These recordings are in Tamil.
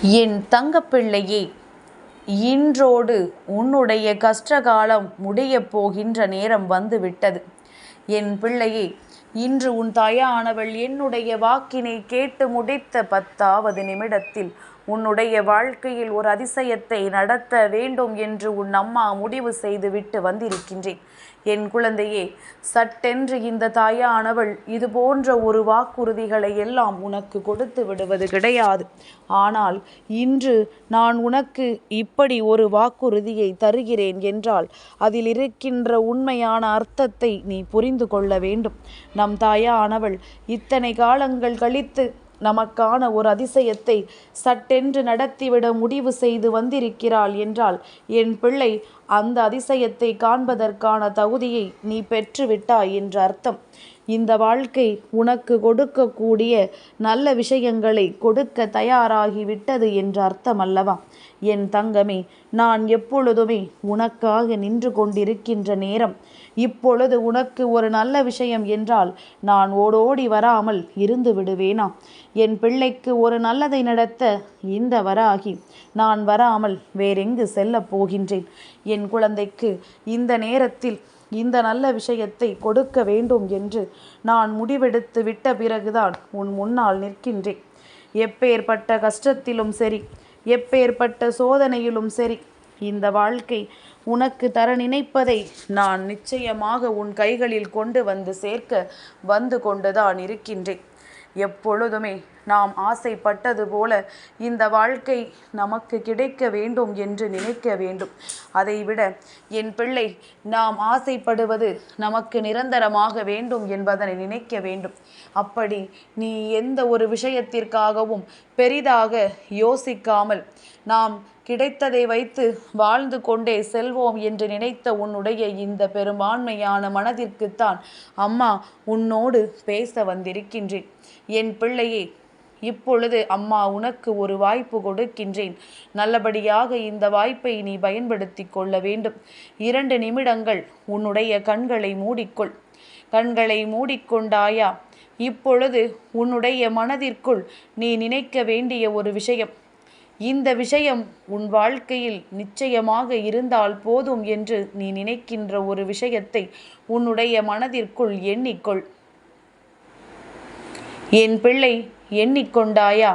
என் தங்கப்பிள்ளையே இன்றோடு உன்னுடைய கஷ்டகாலம் முடிய போகின்ற நேரம் வந்துவிட்டது. என் பிள்ளையே இன்று உன் தாயானவள் என்னுடைய வாக்கினை கேட்டு முடித்த பத்தாவது நிமிடத்தில் உன்னுடைய வாழ்க்கையில் ஒரு அதிசயத்தை நடத்த வேண்டும் என்று உன் அம்மா முடிவு செய்துவிட்டு வந்திருக்கின்றேன். என் குழந்தையே சட்டென்று இந்த தாயானவள் இது போன்ற ஒரு வாக்குறுதிகளை எல்லாம் உனக்கு கொடுத்து விடுவது கிடையாது. ஆனால் இன்று நான் உனக்கு இப்படி ஒரு வாக்குறுதியை தருகிறேன் என்றால் அதில் இருக்கின்ற உண்மையான அர்த்தத்தை நீ புரிந்து கொள்ள வேண்டும். நம் தாயானவள் இத்தனை காலங்கள் கழித்து நமக்கான ஒரு அதிசயத்தை சட்டென்று நடத்திவிட முடிவு செய்து வந்திருக்கிறாள் என்றால் என் பிள்ளை அந்த அதிசயத்தை காண்பதற்கான தகுதியை நீ பெற்றுவிட்டாய் என்று அர்த்தம். இந்த வாழ்க்கை உனக்கு கொடுக்கக்கூடிய நல்ல விஷயங்களை கொடுக்க தயாராகிவிட்டது என்று அர்த்தம் அல்லவா என் தங்கமே நான் எப்பொழுதுமே உனக்காக நின்று கொண்டிருக்கின்ற நேரம். இப்பொழுது உனக்கு ஒரு நல்ல விஷயம் என்றால் நான் ஓடோடி வராமல் இருந்து விடுவேனா? என் பிள்ளைக்கு ஒரு நல்லதை நடத்த இந்த வராகி நான் வராமல் வேறெங்கு செல்லப் போகின்றேன்? என் குழந்தைக்கு இந்த நேரத்தில் இந்த நல்ல விஷயத்தை கொடுக்க வேண்டும் என்று நான் முடிவெடுத்து விட்ட பிறகுதான் உன் முன்னால் நிற்கின்றேன். எப்பேற்பட்ட கஷ்டத்திலும் சரி எப்பேற்பட்ட சோதனையிலும் சரி இந்த வாழ்க்கை உனக்கு தர நினைப்பதை நான் நிச்சயமாக உன் கைகளில் கொண்டு வந்து சேர்க்க வந்து கொண்டுதான் இருக்கின்றேன். எப்பொழுதுமே நாம் ஆசைப்பட்டது போல இந்த வாழ்க்கை நமக்கு கிடைக்க வேண்டும் என்று நினைக்க வேண்டும். அதைவிட என் பிள்ளை நாம் ஆசைப்படுவது நமக்கு நிரந்தரமாக வேண்டும் என்பதனை நினைக்க வேண்டும். அப்படி நீ எந்த ஒரு விஷயத்திற்காகவும் பெரிதாக யோசிக்காமல் நாம் கிடைத்ததை வைத்து வாழ்ந்து கொண்டே செல்வோம் என்று நினைத்த உன்னுடைய இந்த பெரும்பான்மையான மனதிற்குத்தான் அம்மா உன்னோடு பேச வந்திருக்கின்றேன். என் பிள்ளையே இப்பொழுது அம்மா உனக்கு ஒரு வாய்ப்பு கொடுக்கின்றேன். நல்லபடியாக இந்த வாய்ப்பை நீ பயன்படுத்தி கொள்ள வேண்டும். இரண்டு நிமிடங்கள் உன்னுடைய கண்களை மூடிக்கொள். கண்களை மூடிக்கொண்டாயா? இப்பொழுது உன்னுடைய மனதிற்குள் நீ நினைக்க வேண்டிய ஒரு விஷயம். இந்த விஷயம் உன் வாழ்க்கையில் நிச்சயமாக இருந்தால் போதும் என்று நீ நினைக்கின்ற ஒரு விஷயத்தை உன்னுடைய மனதிற்குள் எண்ணிக்கொள். என் பிள்ளை எண்ணிக்கொண்டாயா?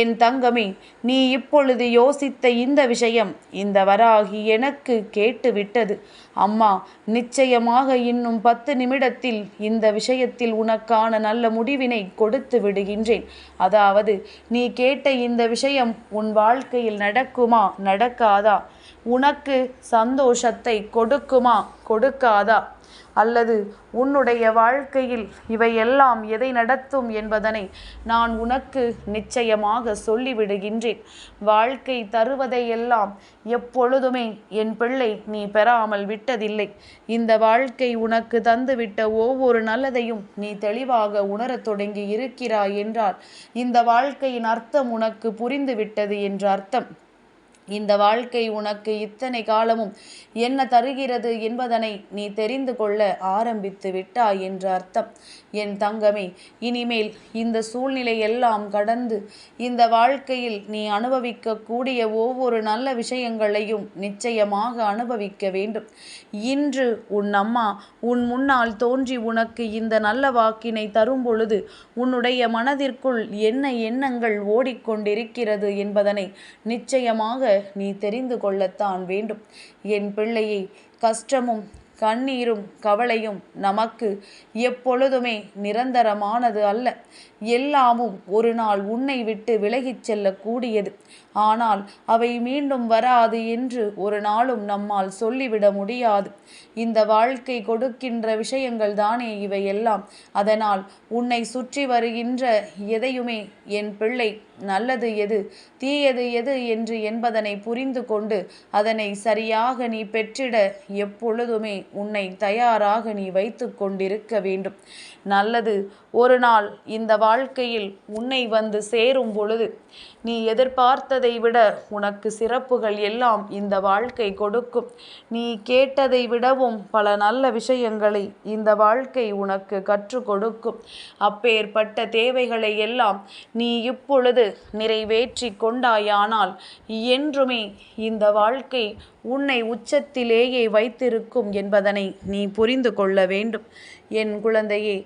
என் தங்கமே நீ இப்பொழுது யோசித்த இந்த விஷயம் இந்த வராகி எனக்கு கேட்டு விட்டது அம்மா நிச்சயமாக இன்னும் பத்து நிமிடத்தில் இந்த விஷயத்தில் உனக்கான நல்ல முடிவினை கொடுத்து விடுகின்றேன். அதாவது நீ கேட்ட இந்த விஷயம் உன் வாழ்க்கையில் நடக்குமா நடக்காதா? உனக்கு சந்தோஷத்தை கொடுக்குமா? கொடுக்காதா? அல்லது உன்னுடைய வாழ்க்கையில் இவையெல்லாம் எதை நடத்தும் என்பதனை நான் உனக்கு நிச்சயமாக சொல்லிவிடுகின்றேன். வாழ்க்கை தருவதையெல்லாம் எப்பொழுதுமே என் பிள்ளை நீ பெறாமல் விட்டதில்லை. இந்த வாழ்க்கை உனக்கு தந்துவிட்ட ஒவ்வொரு நல்லதையும் நீ தெளிவாக உணரத் தொடங்கி இருக்கிறாய் என்றால் இந்த வாழ்க்கையின் அர்த்தம் உனக்கு புரிந்துவிட்டது என்ற அர்த்தம். இந்த வாழ்க்கை உனக்கு இத்தனை காலமும் என்ன தருகிறது என்பதனை நீ தெரிந்து கொள்ள ஆரம்பித்து விட்டாய் என்று அர்த்தம். என் தங்கமே இனிமேல் இந்த சூழ்நிலை எல்லாம் கடந்து இந்த வாழ்க்கையில் நீ அனுபவிக்கக்கூடிய ஒவ்வொரு நல்ல விஷயங்களையும் நிச்சயமாக அனுபவிக்க வேண்டும். இன்று உன் அம்மா உன் முன்னால் தோன்றி உனக்கு இந்த நல்ல வாக்கினை தரும் பொழுது உன்னுடைய மனதிற்குள் என்ன எண்ணங்கள் ஓடிக்கொண்டிருக்கிறது என்பதனை நிச்சயமாக நீ தெரிந்து கொள்ளத்தான் வேண்டும். என் பிள்ளையை கஷ்டமும் கண்ணீரும் கவலையும் நமக்கு எப்பொழுதுமே நிரந்தரமானது அல்ல. எல்லாமும் ஒரு நாள் உன்னை விட்டு விலகிச் செல்லக்கூடியது. ஆனால் அவை மீண்டும் வராது என்று ஒரு நாளும் நம்மால் சொல்லிவிட முடியாது. இந்த வாழ்க்கை கொடுக்கின்ற விஷயங்கள் தானே இவையெல்லாம். அதனால் உன்னை சுற்றி வருகின்ற எதையுமே என் பிள்ளை நல்லது எது தீயது எது என்று என்பதனை புரிந்து கொண்டு அதனை சரியாக நீ பெற்றிட எப்பொழுதுமே உன்னை தயாராக நீ வைத்து கொண்டிருக்க வேண்டும். நல்லது ஒரு நாள் இந்த வாழ்க்கையில் உன்னை வந்து சேரும் பொழுது நீ எதிர்பார்த்ததை விட உனக்கு சிறப்புகள் எல்லாம் இந்த வாழ்க்கை கொடுக்கும். நீ கேட்டதை விடவும் பல நல்ல விஷயங்களை இந்த வாழ்க்கை உனக்கு கற்றுக் கொடுக்கும். அப்பேற்பட்ட தேவைகளை எல்லாம் நீ இப்பொழுது நிறைவேற்றி கொண்டாயானால் என்றுமே இந்த வாழ்க்கை உன்னை உச்சத்திலேயே வைத்திருக்கும் என்பதனை நீ புரிந்து கொள்ள வேண்டும். என் குழந்தையே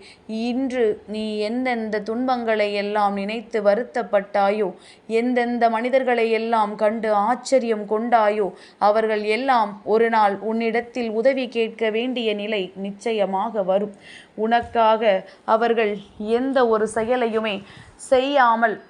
இன்று நீ எந்தெந்த துன்பங்களை எல்லாம் நினைத்து வருத்தப்பட்டாயோ எந்தெந்த மனிதர்கள் எல்லாம் கண்டு ஆச்சரியம் கொண்டாயோ? அவர்கள் எல்லாம் ஒரு நாள் உன்னிடத்தில் உதவி கேட்க வேண்டிய நிலை நிச்சயமாக வரும். உனக்காக அவர்கள் எந்த ஒரு செயலையுமே செய்யாமல்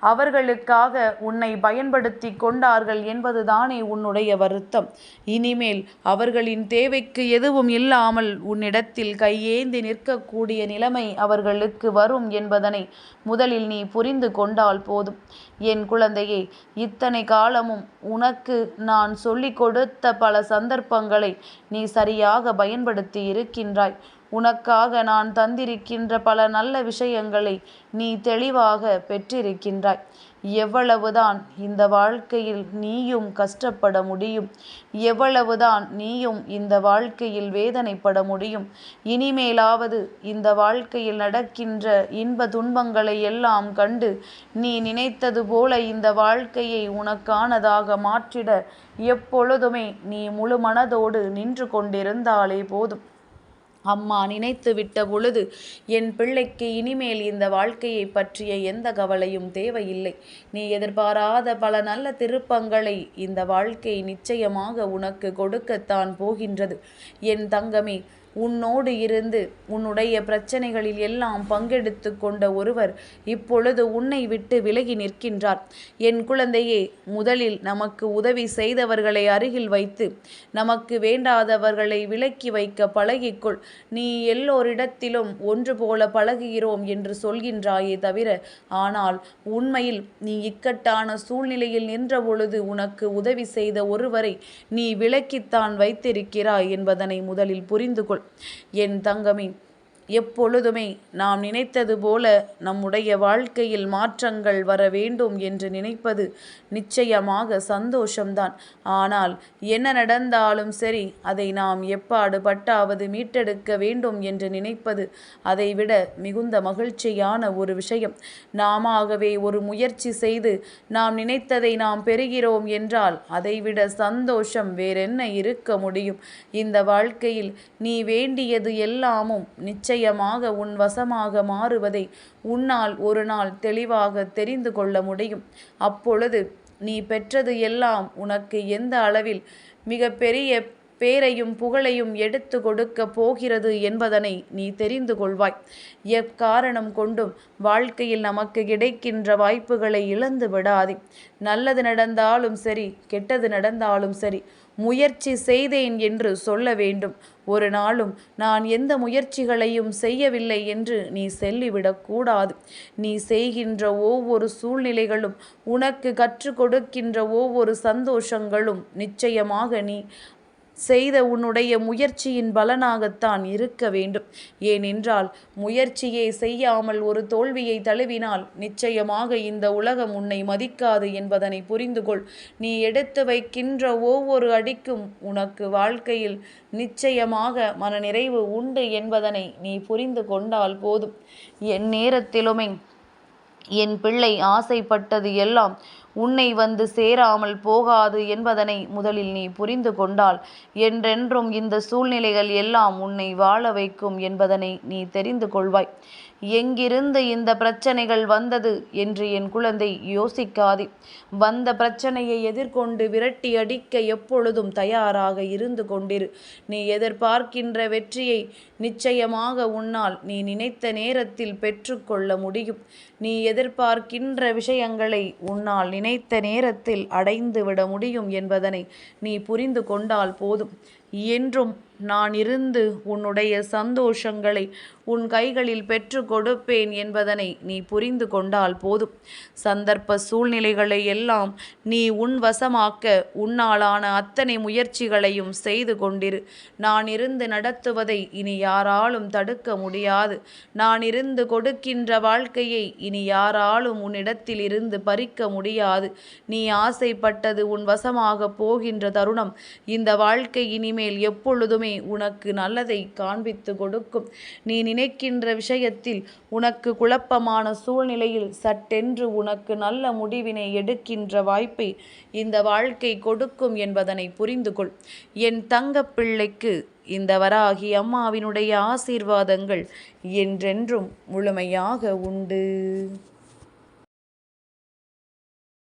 அவர்களுக்காக உன்னை பயன்படுத்தி கொண்டார்கள் என்பதுதானே உன்னுடைய வருத்தம். இனிமேல் அவர்களின் தேவைக்கு எதுவும் இல்லாமல் உன்னிடத்தில் கையேந்தி நிற்கக்கூடிய நிலைமை அவர்களுக்கு வரும் என்பதனை முதலில் நீ புரிந்து கொண்டால் போதும். என் குழந்தையே இத்தனை காலமும் உனக்கு நான் சொல்லிக் கொடுத்த பல சந்தர்ப்பங்களை நீ சரியாக பயன்படுத்தி இருக்கின்றாய். உனக்காக நான் தந்திருக்கின்ற பல நல்ல விஷயங்களை நீ தெளிவாக பெற்றிருக்கின்றாய். எவ்வளவுதான் இந்த வாழ்க்கையில் நீயும் கஷ்டப்பட முடியும் எவ்வளவுதான் நீயும் இந்த வாழ்க்கையில் வேதனைப்பட முடியும் இனிமேலாவது இந்த வாழ்க்கையில் நடக்கின்ற இன்ப துன்பங்களை எல்லாம் கண்டு நீ நினைத்தது போல இந்த வாழ்க்கையை உனக்கானதாக மாற்றிட எப்பொழுதுமே நீ முழு மனதோடு நின்று கொண்டிருந்தாலே போதும். அம்மா நினைத்து விட்ட பொழுது என் பிள்ளைக்கு இனிமேல் இந்த வாழ்க்கையை பற்றிய எந்த கவலையும் தேவையில்லை. நீ எதிர்பாராத பல நல்ல திருப்பங்களை இந்த வாழ்க்கை நிச்சயமாக உனக்கு கொடுக்கத்தான் போகின்றது. என் தங்கமே உன்னோடு இருந்து உன்னுடைய பிரச்சனைகளில் எல்லாம் பங்கெடுத்து கொண்ட ஒருவர் இப்பொழுது உன்னை விட்டு விலகி நிற்கின்றார். என் குழந்தையே முதலில் நமக்கு உதவி செய்தவர்களை அருகில் வைத்து நமக்கு வேண்டாதவர்களை விலக்கி வைக்க பழகிக்கொள். நீ எல்லோரிடத்திலும் ஒன்று போல பழகுகிறோம் என்று சொல்கின்றாயே தவிர ஆனால் உண்மையில் நீ இக்கட்டான சூழ்நிலையில் நின்ற பொழுது உனக்கு உதவி செய்த ஒருவரை நீ விலக்கித்தான் வைத்திருக்கிறாய் என்பதனை முதலில் புரிந்து கொள் என் தங்கமே எப்பொழுதுமே நாம் நினைத்தது போல நம்முடைய வாழ்க்கையில் மாற்றங்கள் வர வேண்டும் என்று நினைப்பது நிச்சயமாக சந்தோஷம்தான். ஆனால் என்ன நடந்தாலும் சரி அதை நாம் எப்பாடு பட்டாவது மீட்டெடுக்க வேண்டும் என்று நினைப்பது அதைவிட மிகுந்த மகிழ்ச்சியான ஒரு விஷயம். நாமவே ஒரு முயற்சி செய்து நாம் நினைத்ததை நாம் பெறுகிறோம் என்றால் அதைவிட சந்தோஷம் வேறென்ன இருக்க முடியும்? இந்த வாழ்க்கையில் நீ வேண்டியது எல்லாமும் நிச்சயம் நிச்சயமாக உன் வசமாக மாறுவதை உன்னால் ஒரு நாள் தெளிவாக தெரிந்து கொள்ள முடியும். அப்பொழுது நீ பெற்றது எல்லாம் உனக்கு எந்த அளவில் மிக பெரிய பேரையும் புகழையும் எடுத்து கொடுக்க போகிறது என்பதனை நீ தெரிந்து கொள்வாய். எக்காரணம் கொண்டும் வாழ்க்கையில் நமக்கு கிடைக்கின்ற வாய்ப்புகளை இழந்து விடாதே. நல்லது நடந்தாலும் சரி கெட்டது நடந்தாலும் சரி முயற்சி செய்தேன் என்று சொல்ல வேண்டும். ஒரு நாளும் நான் எந்த முயற்சிகளையும் செய்யவில்லை என்று நீ சொல்லிவிடக்கூடாது நீ செய்கின்ற ஒவ்வொரு சூழ்நிலைகளும் உனக்கு கற்றுக் கொடுக்கின்ற ஒவ்வொரு சந்தோஷங்களும் நிச்சயமாக நீ செய்த உன்னுடைய முயற்சியின் பலனாகத்தான் இருக்க வேண்டும். ஏனென்றால் முயற்சியே செய்யாமல் ஒரு தோல்வியை தழுவினால் நிச்சயமாக இந்த உலகம் உன்னை மதிக்காது என்பதனை புரிந்து கொள் நீ எடுத்து வைக்கின்ற ஒவ்வொரு அடிக்கும் உனக்கு வாழ்க்கையில் நிச்சயமாக மனநிறைவு உண்டு என்பதனை நீ புரிந்து கொண்டால் போதும். என் நேரத்திலுமே என் பிள்ளை ஆசைப்பட்டது எல்லாம் உன்னை வந்து சேராமல் போகாது என்பதனை முதலில் நீ புரிந்து கொண்டால். என்றென்றும் இந்த சூழ்நிலைகள் எல்லாம் உன்னை வாழ வைக்கும் என்பதனை நீ தெரிந்து கொள்வாய். எங்கிருந்து இந்த பிரச்சனைகள் வந்தது என்று என் குழந்தை யோசிக்காதே. வந்த பிரச்சனையை எதிர்கொண்டு விரட்டி அடிக்க எப்பொழுதும் தயாராக இருந்து கொண்டிரு. நீ எதிர்பார்க்கின்ற வெற்றியை நிச்சயமாக உன்னால் நீ நினைத்த நேரத்தில் பெற்றுக்கொள்ள முடியும். நீ எதிர்பார்க்கின்ற விஷயங்களை உன்னால் நினைத்த நேரத்தில் அடைந்துவிட முடியும் என்பதனை நீ புரிந்து கொண்டால் போதும். என்றும் நான் இருந்து உன்னுடைய சந்தோஷங்களை உன் கைகளில் பெற்று கொடுப்பேன் என்பதனை நீ புரிந்து கொண்டால் போதும். சந்தர்ப்ப சூழ்நிலைகளை எல்லாம் நீ உன் வசமாக்க உன்னாலான அத்தனை முயற்சிகளையும் செய்து கொண்டிரு. நான் இருந்து நடத்துவதை இனி யாராலும் தடுக்க முடியாது. நான் இருந்து கொடுக்கின்ற வாழ்க்கையை இனி யாராலும் உன்னிடத்தில் இருந்து பறிக்க முடியாது. நீ ஆசைப்பட்டது உன் வசமாக போகின்ற தருணம். இந்த வாழ்க்கை இனிமேல் எப்பொழுதுமே உனக்கு நல்லதை காண்பித்து கொடுக்கும். நீ நினைக்கின்ற விஷயத்தில் உனக்கு குழப்பமான சூழ்நிலையில் சட்டென்று உனக்கு நல்ல முடிவினை எடுக்கின்ற வாய்ப்பை இந்த வாழ்க்கை கொடுக்கும் என்பதனை புரிந்து கொள். என் தங்க பிள்ளைக்கு இந்த வராகி அம்மாவினுடைய ஆசீர்வாதங்கள் என்றென்றும் முழுமையாக உண்டு.